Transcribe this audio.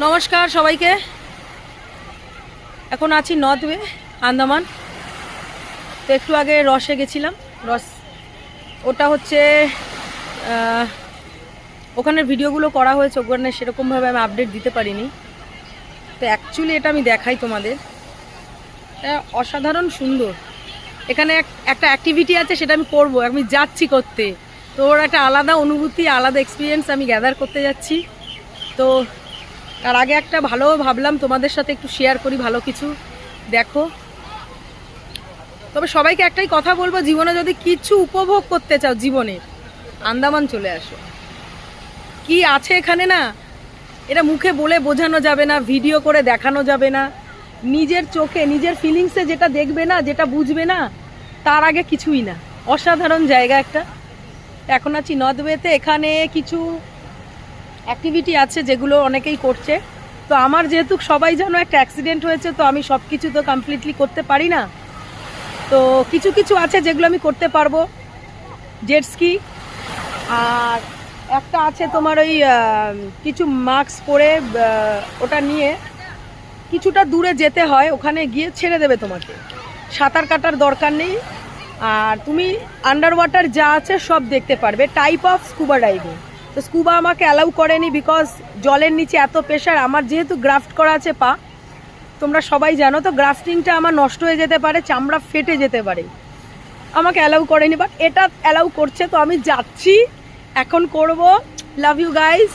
নমস্কার সবাইকে। এখন আছি নর্থ ওয়ে আন্দামান। তো একটু আগে রসে গেছিলাম, রস। ওটা হচ্ছে ওখানের ভিডিওগুলো করা হয়েছে, ওখানে সেরকমভাবে আমি আপডেট দিতে পারিনি। তো অ্যাকচুয়ালি এটা আমি দেখাই তোমাদের। অসাধারণ সুন্দর। এখানে এক- একটা অ্যাক্টিভিটি আছে, সেটা আমি করব। আমি যাচ্ছি করতে। তো ওর একটা আলাদা অনুভূতি, আলাদা এক্সপিরিয়েন্স আমি গ্যাদার করতে যাচ্ছি। তো তার আগে একটা ভালো ভাবলাম, তোমাদের সাথে একটু শেয়ার করি ভালো কিছু। দেখো। তবে সবাইকে একটাই কথা বলব, জীবনে যদি কিছু উপভোগ করতে চাও জীবনে, আন্দামান চলে আসো। কি আছে এখানে না? এটা মুখে বলে বোঝানো যাবে না ভিডিও করে দেখানো যাবে না। নিজের চোখে, নিজের ফিলিংসে যেটা দেখবে না, যেটা বুঝবে না, তার আগে কিছুই না। অসাধারণ জায়গা একটা। এখন আছি নর্থ ওয়েতে এখানে কিছু অ্যাক্টিভিটি আছে যেগুলো অনেকেই করছে। তো আমার যেহেতু সবাই জানো একটা অ্যাক্সিডেন্ট হয়েছে, তো আমি সব কিছু তো কমপ্লিটলি করতে পারি না। তো কিছু কিছু আছে যেগুলো আমি করতে পারব। জেট স্কি আর একটা আছে তোমার ওই কিছু মাস্ক পরে ওটা নিয়ে কিছুটা দূরে যেতে হয়, ওখানে গিয়ে ছেড়ে দেবে তোমাকে। সাঁতার কাটার দরকার নেই। আর তুমি আন্ডার ওয়াটার যা আছে সব দেখতে পারবে। টাইপ অফ স্কুবা ডাইভিং তো স্কুবা আমাকে অ্যালাউ করেনি বিকজ জলের নিচে এত প্রেশার আমার যেহেতু গ্রাফট করা আছে পা, তোমরা সবাই জানো, তো গ্রাফটিংটা আমার নষ্ট হয়ে যেতে পারে, চামড়া ফেটে যেতে পারে। আমাকে অ্যালাউ করেনি বাট এটা অ্যালাউ করছে, তো আমি যাচ্ছি, এখন করব। Love you guys